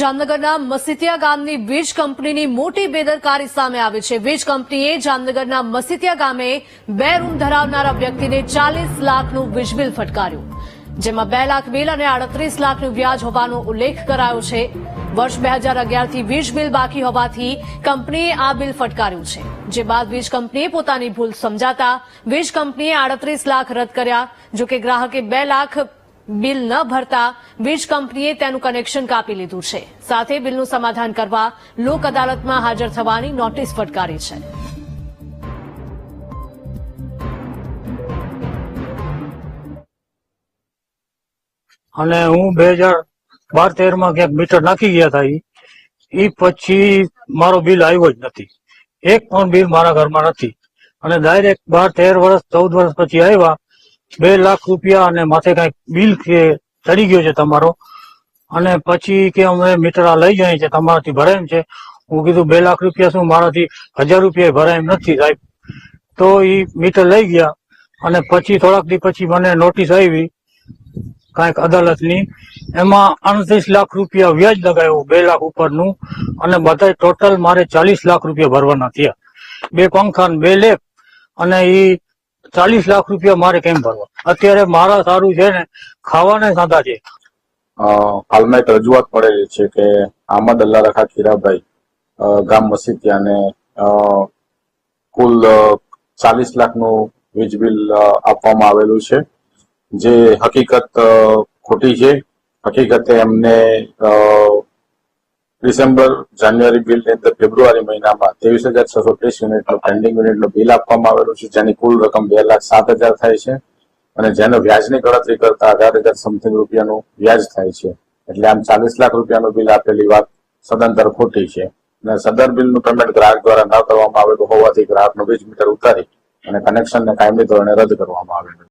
જામનગરના મસીતિયા ગામની વીજ કંપનીની મોટી બેદરકારી સામે આવી છે. વીજ કંપનીએ જામનગરના મસીતિયા ગામે બે રૂમ ધરાવનારા વ્યક્તિને ચાલીસ લાખનું વીજ બિલ ફટકાર્યું. જેમાં બે લાખ બિલ અને આડત્રીસ લાખનું વ્યાજ હોવાનો ઉલ્લેખ કરાયો છે. વર્ષ બે હજાર અગિયારથી વીજ બિલ બાકી હોવાથી કંપનીએ આ બિલ ફટકાર્યું છે. જે બાદ વીજ કંપનીએ પોતાની ભૂલ સમજાતા વીજ કંપનીએ આડત્રીસ લાખ રદ કર્યા, જોકે ગ્રાહકે બે લાખ બિલ ન ભરતા વીજ કંપનીએ તેનું કનેક્શન કાપી લીધું છે. સાથે બિલનું સમાધાન કરવા લોક અદાલતમાં હાજર થવાની નોટિસ ફટકારી છે. અને હું બે હજાર બાર તેરમાં ક્યાંક મીટર નાખી ગયા હતા ઈ પછી મારો બિલ આવ્યો જ નથી. એક પણ બિલ મારા ઘરમાં નથી. અને ડાયરેક્ટ બાર તેર વર્ષ, ચૌદ વર્ષ પછી આવ્યા બે લાખ રૂપિયા અને માથે કંઈક બિલ કે ચડી ગયો છે તમારો? અને પછી કે અમે મીટર લઈ જાય છે, તમારાથી ભરાય છે. હું કીધું, બે લાખ રૂપિયા શું મારાથી હજાર રૂપિયા ભરાય નથી સાહેબ. તો એ મીટર લઈ ગયા અને પછી થોડાક દી પછી મને નોટિસ આવી, કાંઈક અદાલતની. એમાં અડત્રીસ લાખ રૂપિયા વ્યાજ લગાવ્યું બે લાખ ઉપરનું અને બધા ટોટલ મારે ચાલીસ લાખ રૂપિયા ભરવાના થયા. બે પંખા બે લેપ અને એ ચાલીસ લાખ રૂપિયા મારે કેમ ભરવા? અત્યારે મારા સારું છે ને ખાવાને સાંધા છે. હાલમાં એક રજૂઆત પડેલી છે કે આમદ અલ્લા રખા ખીરાભાઈ ગામ મસીતિયાને અ, કુલ ચાલીસ લાખનું વીજ બિલ આપવામાં આવેલું છે. જે હકીકત ખોટી છે. હકીકતે એમને ડિસેમ્બર, જાન્યુઆરી બિલની અંદર ફેબ્રુઆરી મહિનામાં ત્રેવીસ હજાર છસો ત્રીસ યુનિટનું પેન્ડિંગ યુનિટનું બિલ આપવામાં આવેલું છે, જેની કુલ રકમ બે લાખ સાત હજાર થાય છે અને જેનો વ્યાજની ગણતરી કરતા અઢાર હજાર સમથિંગ રૂપિયાનું વ્યાજ થાય છે. એટલે આમ ચાલીસ લાખ રૂપિયાનું બિલ આપેલી વાત સદંતર ખોટી છે. અને સદર બિલનું પેમેન્ટ ગ્રાહક દ્વારા ન કરવામાં આવેલું હોવાથી ગ્રાહકનું વીજ મીટર ઉતારી અને કનેક્શનને કાયમી ધોરણે રદ કરવામાં આવેલું